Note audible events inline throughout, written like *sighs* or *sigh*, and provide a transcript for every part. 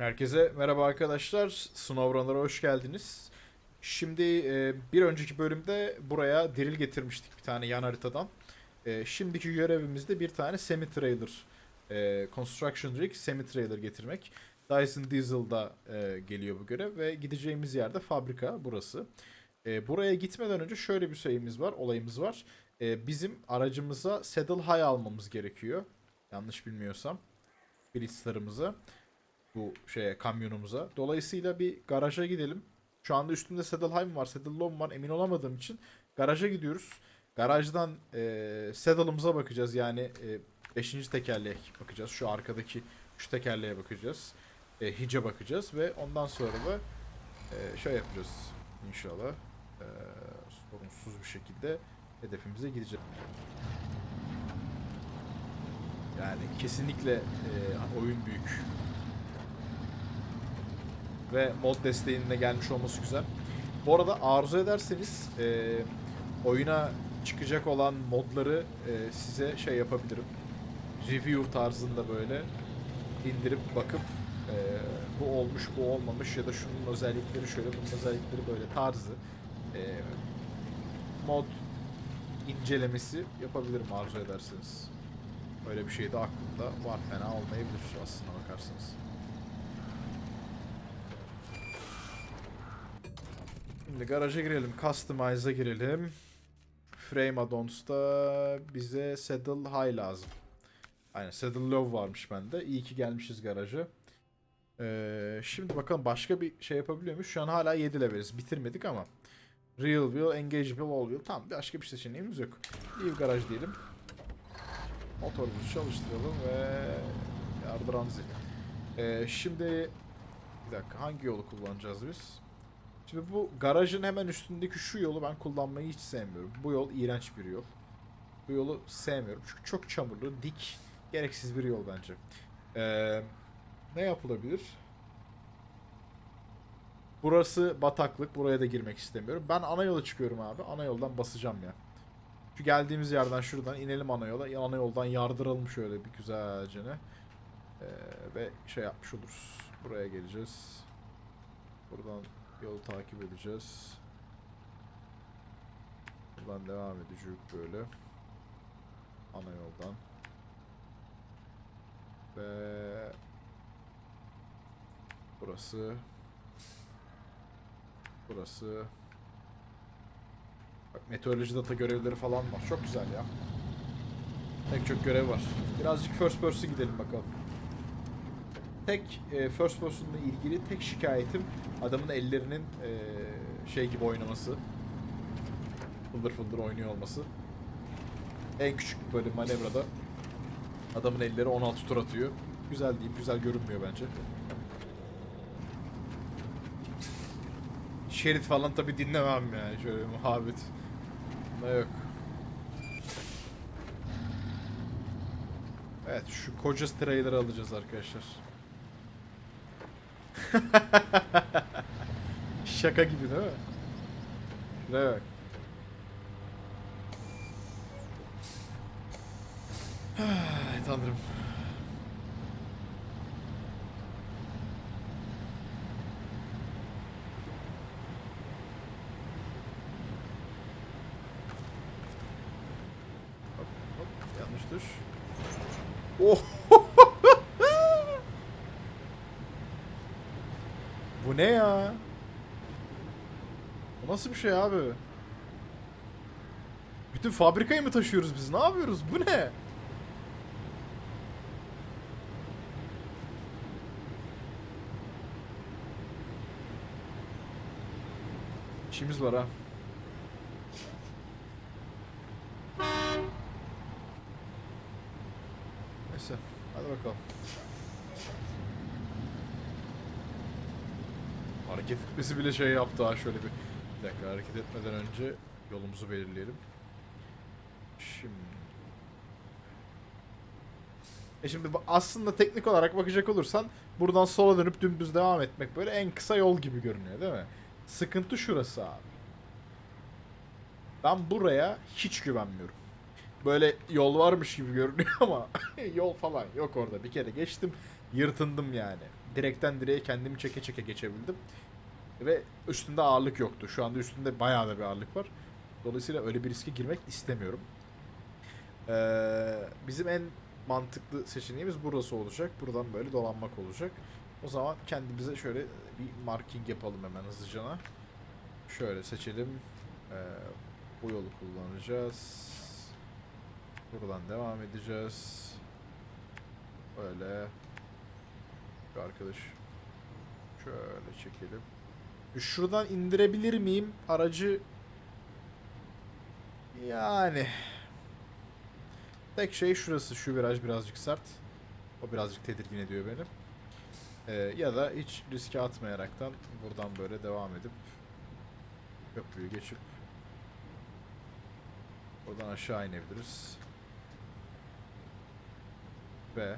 Herkese merhaba arkadaşlar. Snowrunner'a hoş geldiniz. Şimdi e, bir önceki bölümde buraya drill getirmiştik bir tane yan haritadan. E, şimdiki görevimizde bir tane semi-trailer, e, construction rig semi-trailer getirmek. Dyson Diesel'da e, geliyor bu görev ve gideceğimiz yerde fabrika burası. E, buraya gitmeden önce şöyle bir şeyimiz var, olayımız var. E, bizim aracımıza saddle high almamız gerekiyor. Yanlış bilmiyorsam. Blitzler'ımıza bu şeye kamyonumuza. Dolayısıyla bir garaja gidelim. Şu anda üstümde saddle high mı var, saddle low mu var emin olamadığım için garaja gidiyoruz. Garajdan e, saddle'ımıza bakacağız yani 5. tekerleğe bakacağız. Şu arkadaki şu tekerleğe bakacağız. E, hice bakacağız ve ondan sonra da e, şey yapacağız inşallah. E, sorunsuz bir şekilde hedefimize gideceğiz. Yani kesinlikle e, oyun büyük ve mod desteğinin de gelmiş olması güzel. Bu arada arzu ederseniz e, oyuna çıkacak olan modları e, size şey yapabilirim. Review tarzında böyle indirip bakıp e, bu olmuş bu olmamış ya da şunun özellikleri şöyle bunun özellikleri böyle tarzı e, mod incelemesi yapabilirim arzu ederseniz. Öyle bir şey de aklımda var fena olmayabilir aslına bakarsanız. Şimdi garaja girelim. Customize'a girelim. Frame addons'ta bize saddle high lazım. Aynen saddle low varmış bende. İyi ki gelmişiz garaja. Ee, şimdi bakalım başka bir şey yapabiliyor muyuz? Şu an hala 7 leveliz. Bitirmedik ama. Real wheel, engagable all wheel. Tamam başka bir seçeneğimiz yok. Leave garaj diyelim. Motorumuzu çalıştıralım ve yardıran. Ee, şimdi bir dakika hangi yolu kullanacağız biz? Şimdi bu garajın hemen üstündeki şu yolu ben kullanmayı hiç sevmiyorum. Bu yol iğrenç bir yol. Bu yolu sevmiyorum. Çünkü çok çamurlu, dik, gereksiz bir yol bence. Ee, ne yapılabilir? Burası bataklık. Buraya da girmek istemiyorum. Ben ana yola çıkıyorum abi. Ana yoldan basacağım ya. Şu geldiğimiz yerden şuradan inelim ana yola. Ana yoldan yardıralım şöyle bir güzelce. Ee, ve şey yapmış oluruz. Buraya geleceğiz. Buradan Yolu takip edeceğiz. Buradan devam edeceğiz böyle. Ana yoldan. Ve burası burası Bak meteoroloji data görevleri falan var. Çok güzel ya. Pek çok görev var. Birazcık first person gidelim bakalım tek e, first person'la ilgili tek şikayetim adamın ellerinin e, şey gibi oynaması. Fıldır fıldır oynuyor olması. En küçük böyle manevrada adamın elleri 16 tur atıyor. Güzel değil, güzel görünmüyor bence. Şerit falan tabi dinlemem yani şöyle muhabbet. Ne yok. Evet şu koca trailer'ı alacağız arkadaşlar. *laughs* Şaka gibi değil mi? Şuraya bak. Ay tanrım. Hop, hop, yanlış düş. Oh! Bu ne ya? Bu nasıl bir şey abi? Bütün fabrikayı mı taşıyoruz biz? Ne yapıyoruz? Bu ne? İşimiz var ha. Neyse. Hadi bakalım. Hareket etmesi bile şey yaptı ha şöyle bir. Bir dakika hareket etmeden önce yolumuzu belirleyelim. Şimdi. E şimdi aslında teknik olarak bakacak olursan buradan sola dönüp dümdüz devam etmek böyle en kısa yol gibi görünüyor değil mi? Sıkıntı şurası abi. Ben buraya hiç güvenmiyorum. böyle yol varmış gibi görünüyor ama *laughs* yol falan yok orada. Bir kere geçtim, yırtındım yani. Direkten direğe kendimi çeke çeke geçebildim. Ve üstünde ağırlık yoktu. Şu anda üstünde bayağı da bir ağırlık var. Dolayısıyla öyle bir riske girmek istemiyorum. Ee, bizim en mantıklı seçeneğimiz burası olacak. Buradan böyle dolanmak olacak. O zaman kendimize şöyle bir marking yapalım hemen hızlıca. Şöyle seçelim. Ee, bu yolu kullanacağız. Buradan devam edeceğiz. Böyle. Bir arkadaş. Şöyle çekelim. Şuradan indirebilir miyim aracı? Yani. Tek şey şurası. Şu viraj birazcık sert. O birazcık tedirgin ediyor beni. Ee, ya da hiç riske atmayaraktan buradan böyle devam edip köprüyü geçip buradan aşağı inebiliriz. Ve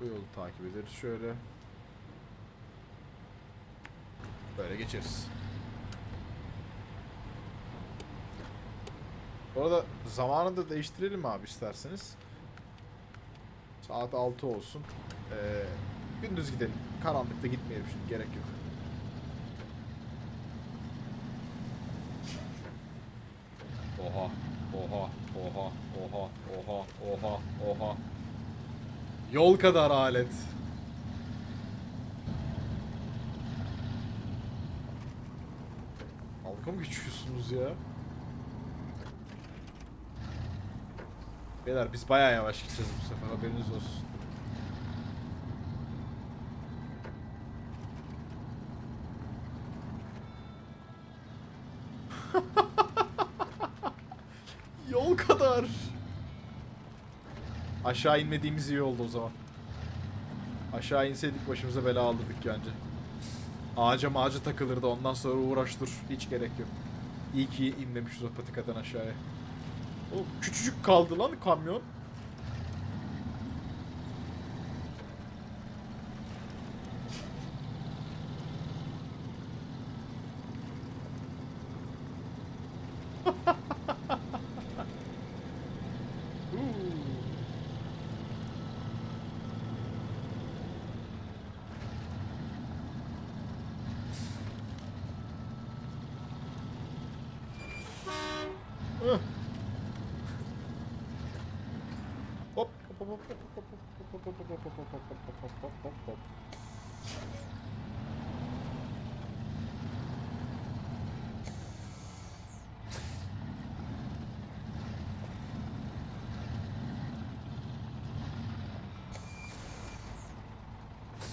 bu yolu takip ederiz şöyle. Böyle geçeriz. Bu arada zamanını da değiştirelim abi isterseniz. Saat 6 olsun. Ee, gündüz gidelim. Karanlıkta gitmeyelim şimdi gerek yok. Oha, oha, oha, oha, oha, oha, oha. Yol kadar alet. Mı geçiyorsunuz ya? Beyler biz bayağı yavaş gideceğiz bu sefer haberiniz olsun. *laughs* Yol kadar. Aşağı inmediğimiz iyi oldu o zaman. Aşağı inseydik başımıza bela alırdık bence. Ağaca mağaca takılırdı ondan sonra uğraş dur. Hiç gerek yok. İyi ki inmemişiz o patikadan aşağıya. O küçücük kaldı lan kamyon.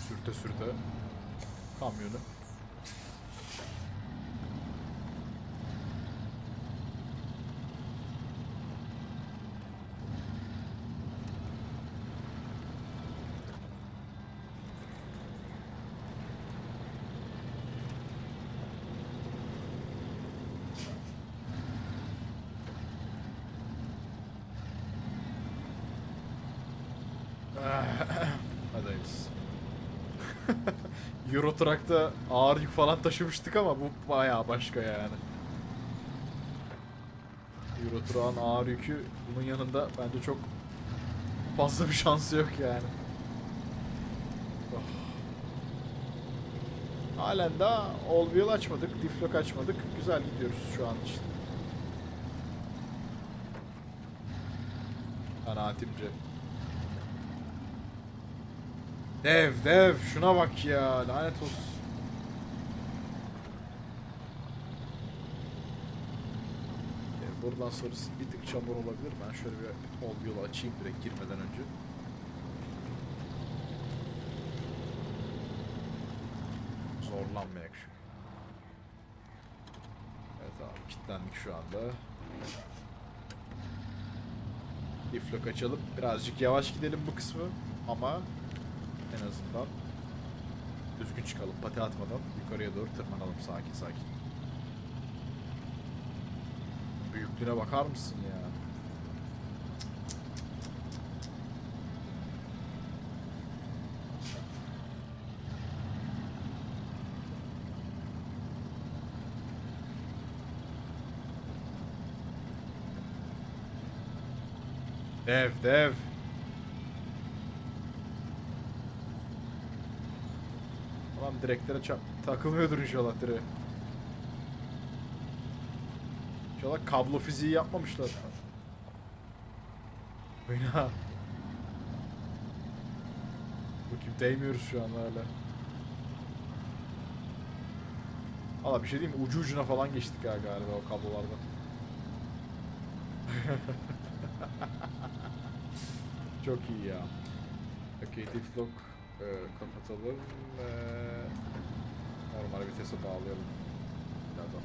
Sürte sürte kamyonu. Hadi hayırlısı. *laughs* Euro ağır yük falan taşımıştık ama bu bayağı başka yani. Euro ağır yükü bunun yanında bence çok fazla bir şansı yok yani. Oh. Halen daha all wheel açmadık, diflok açmadık. Güzel gidiyoruz şu an için. Kanaatimce. Dev dev şuna bak ya lanet olsun. Ee, Buradan sonrası bir tık çamur olabilir. Ben şöyle bir ol yolu açayım direkt girmeden önce. Zorlanmayak şu. Evet abi kilitlendik şu anda. Diflok açalım. Birazcık yavaş gidelim bu kısmı ama en azından düzgün çıkalım pati atmadan yukarıya doğru tırmanalım sakin sakin. Büyüklüğüne bakar mısın ya? Dev dev. Tamam direklere takılmıyordur inşallah direğe. İnşallah kablo fiziği yapmamışlar. Oyna. Bakayım değmiyoruz şu an hala. Valla bir şey diyeyim? Ucu ucuna falan geçtik ya galiba o kablolardan. *laughs* Çok iyi ya. Okey, diff lock e, kapatalım ve normal vitese bağlayalım. Birazdan.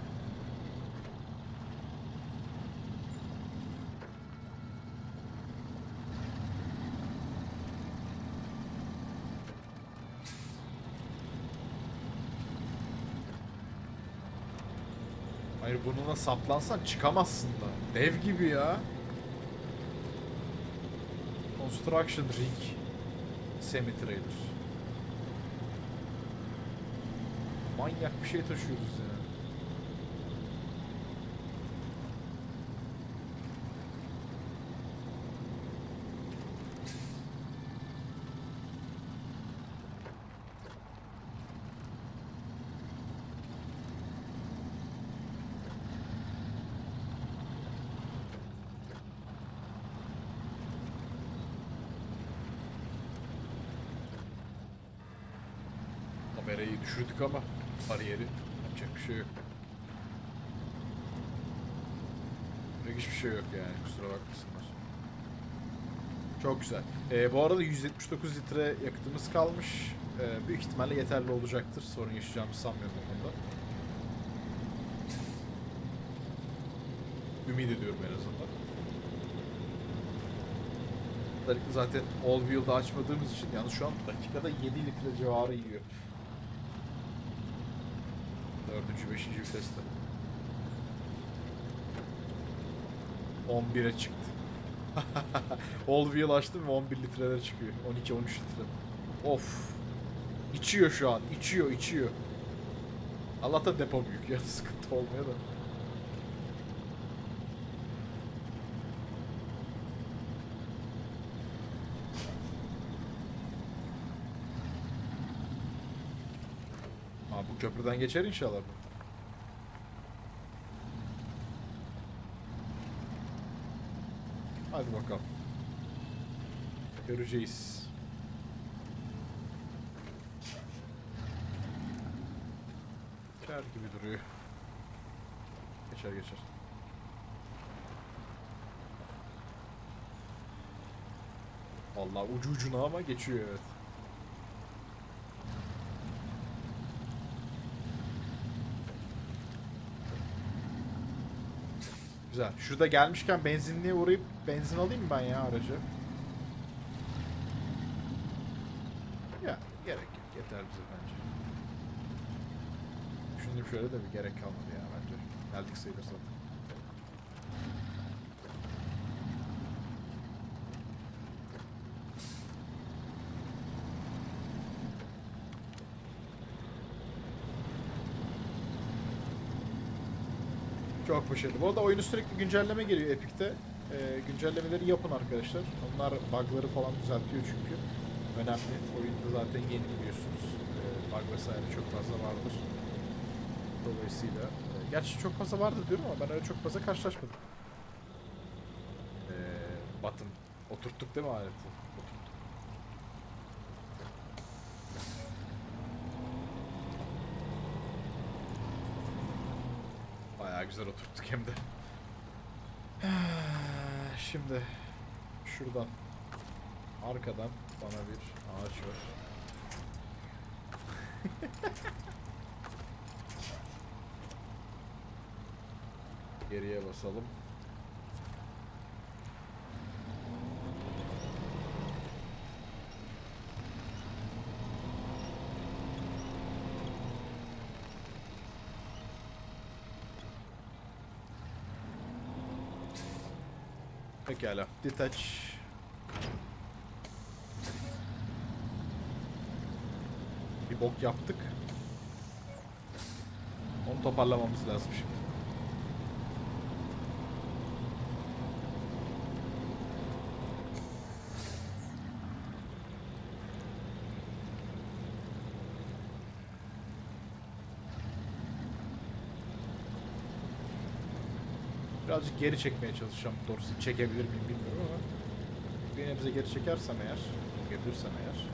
Hayır bununla saplansan çıkamazsın da. Dev gibi ya. Construction Rig Semi-Trailer. Manyak bir şey taşıyoruz ya. Şey yok. Yapacak hiçbir şey yok yani kusura bakmasınlar. Çok güzel. Ee, bu arada 179 litre yakıtımız kalmış. Ee, büyük ihtimalle yeterli olacaktır. Sorun yaşayacağımızı sanmıyorum konuda. Ümit ediyorum en azından. Zaten all wheel'da açmadığımız için yalnız şu an dakikada 7 litre civarı yiyor. Dördüncü, beşinci viteste. 11'e çıktı. *laughs* All wheel açtım ve 11 litreler çıkıyor. 12-13 litre. Of. İçiyor şu an. İçiyor, içiyor. Allah'tan depo büyük ya. *laughs* Sıkıntı olmuyor da. Aa, bu köprüden geçer inşallah bu. Hadi bakalım. Göreceğiz. Geçer gibi duruyor. Geçer geçer. Vallahi ucu ucuna ama geçiyor evet. Güzel. Şurada gelmişken benzinliğe uğrayıp benzin alayım ben ya aracı? Ya gerek yok. Yeter bize bence. Düşündüm şöyle de bir gerek kalmadı ya bence. Geldik sayılır zaten. Çok başarılı. Bu arada oyunu sürekli güncelleme geliyor Epic'te. Ee, güncellemeleri yapın arkadaşlar. Onlar bug'ları falan düzeltiyor çünkü. Önemli. Oyunda zaten yeni biliyorsunuz. Ee, bug vesaire çok fazla vardır. Dolayısıyla. e, gerçi çok fazla vardır diyorum ama ben öyle çok fazla karşılaşmadım. Ee, button. Oturttuk değil mi aleti? Bayağı güzel oturttuk hem de. *sighs* Şimdi şuradan arkadan bana bir ağaç ver. *laughs* Geriye basalım. Pekala. Detach. Bir bok yaptık. Onu toparlamamız lazım şimdi. Birazcık geri çekmeye çalışacağım doğrusu. Çekebilir miyim bilmiyorum ama. Bir nebze geri çekersem eğer, çekebilirsem eğer.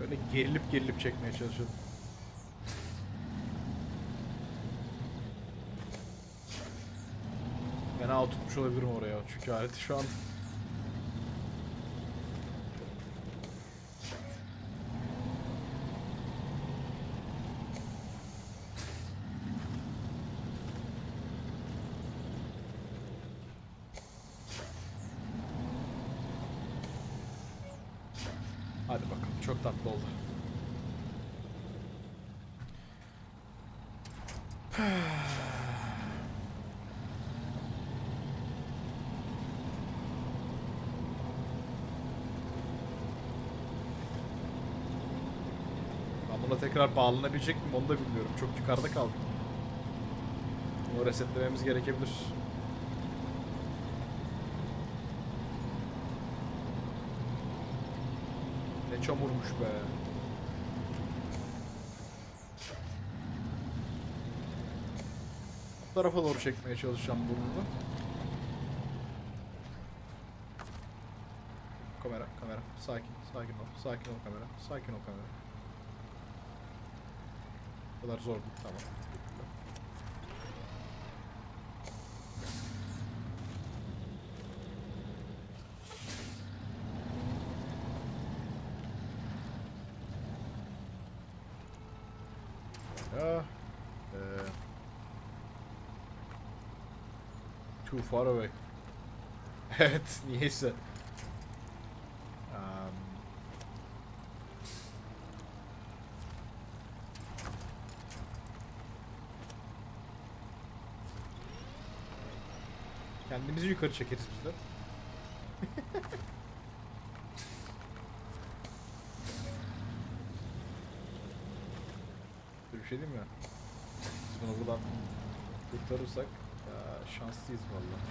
Böyle gerilip gerilip çekmeye çalışıyorum. Fena oturtmuş olabilirim oraya çünkü aleti şu an Hadi bakalım çok tatlı oldu. *sighs* Ben buna tekrar bağlanabilecek miyim onu da bilmiyorum. Çok yukarıda kaldım. Bunu resetlememiz gerekebilir. Çamurmuş be. Bu tarafa doğru çekmeye çalışacağım burnunu. Kamera, kamera. Sakin, sakin ol. Sakin ol kamera. Sakin ol kamera. Bu kadar zor değil. Tamam. Ya. Eee. Too far away. *laughs* evet, niyeyse. Um, Kendimizi yukarı çekeriz biz de. *laughs* Bir şey değil mi? Biz bunu buradan kurtarırsak ya, şanslıyız vallahi.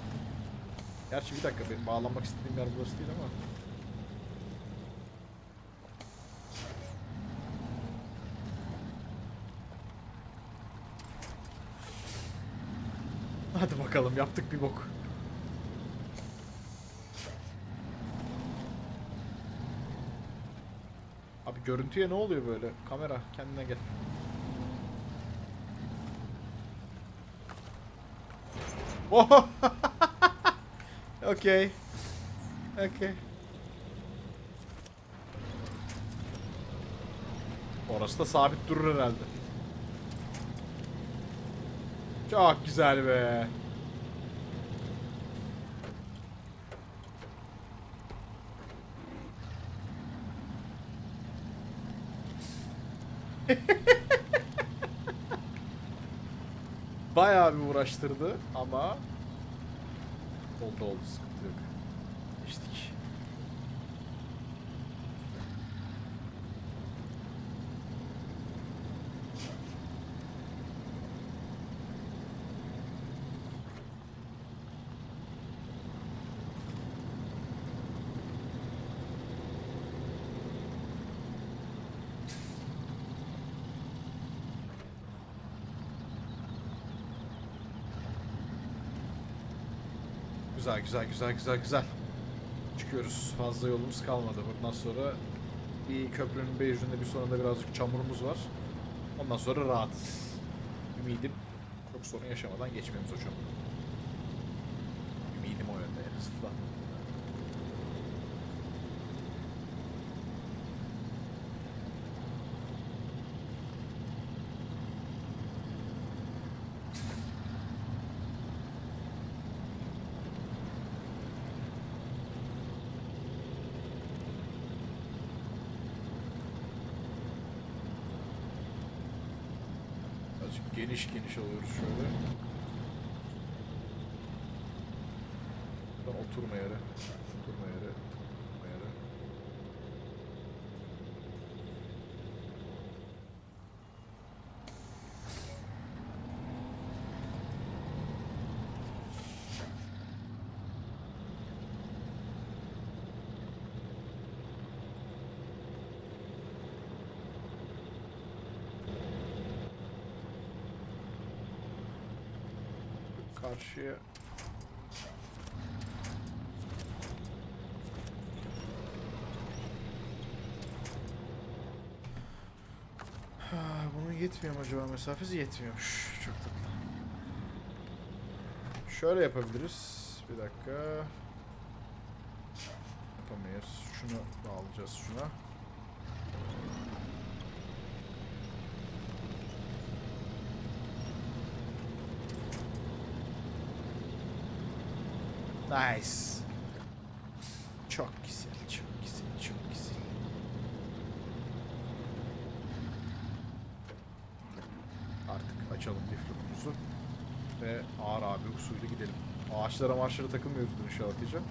Gerçi bir dakika benim bağlanmak istediğim yer burası değil ama. Hadi bakalım yaptık bir bok. Abi görüntüye ne oluyor böyle? Kamera kendine gel. Oh! *laughs* okay. Okay. Orası da sabit durur herhalde. Çok güzel be. Bayağı bir uğraştırdı ama oldu oldu yok. Geçtik. Güzel güzel güzel güzel güzel. Çıkıyoruz. Fazla yolumuz kalmadı. Bundan sonra bir köprünün bir ucunda bir sonunda birazcık çamurumuz var. Ondan sonra rahatız. Ümidim çok sorun yaşamadan geçmemiz o çamuru. geniş geniş alıyoruz şöyle. Oturma yere. Oturma yere. Karşıya bunun yetmiyor mu acaba mesafesi? Yetmiyormuş. Çok tatlı. Şöyle yapabiliriz. Bir dakika. Yapamayız. Şunu bağlayacağız şuna. Nice. Çok güzel, çok güzel, çok güzel. Artık açalım diflokumuzu. Ve ağır abi usulü gidelim. Ağaçlara marşlara takılmıyoruz inşallah diyeceğim.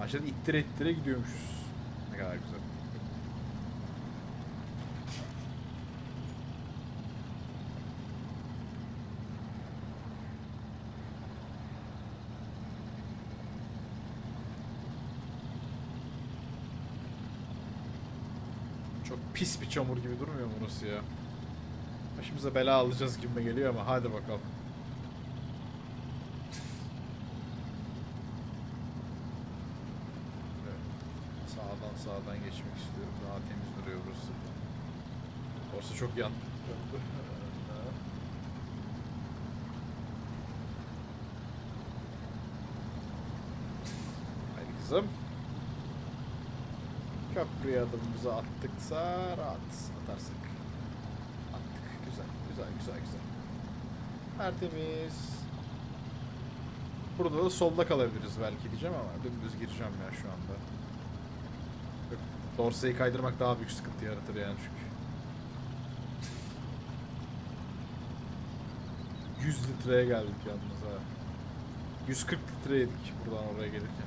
Ağaçları ittire ittire gidiyormuşuz. Ne kadar güzel. Çok pis bir çamur gibi durmuyor mu burası ya? Başımıza bela alacağız gibi geliyor ama hadi bakalım. Evet. Sağdan sağdan geçmek istiyorum. Daha temiz duruyor burası. Orası çok yan. Haydi kızım. Köprüye adımımızı attıksa rahat atarsak. Attık. Güzel, güzel, güzel, güzel. Tertemiz. Burada da solda kalabiliriz belki diyeceğim ama dümdüz gireceğim ya şu anda. Dorsayı kaydırmak daha büyük sıkıntı yaratır yani çünkü. 100 litreye geldik yalnız ha. 140 litre yedik buradan oraya gelirken.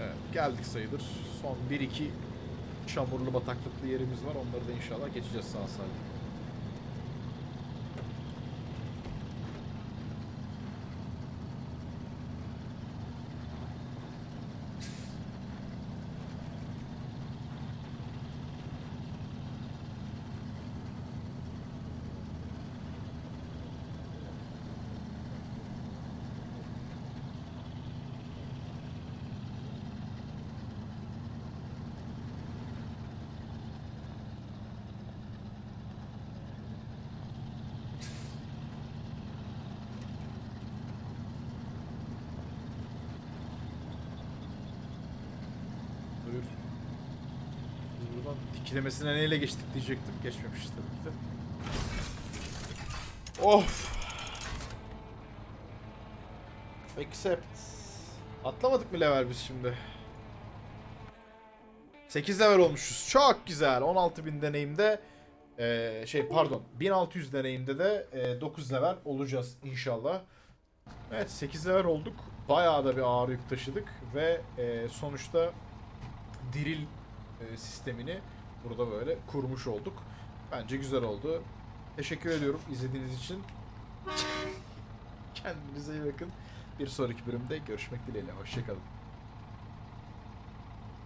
Evet, geldik sayılır. Son 1-2 çamurlu bataklıklı yerimiz var. Onları da inşallah geçeceğiz sağ salim. Buyur. Buradan dikilemesine neyle geçtik diyecektim. Geçmemişiz tabii ki de. Of. Accept. Atlamadık mı level biz şimdi? 8 level olmuşuz. Çok güzel. 16.000 deneyimde eee, şey pardon 1600 deneyimde de eee, 9 level olacağız inşallah. Evet 8 level olduk. Bayağı da bir ağır yük taşıdık ve eee, sonuçta diril e, sistemini burada böyle kurmuş olduk. Bence güzel oldu. Teşekkür ediyorum izlediğiniz için. *laughs* Kendinize iyi bakın. Bir sonraki bölümde görüşmek dileğiyle. Hoşçakalın.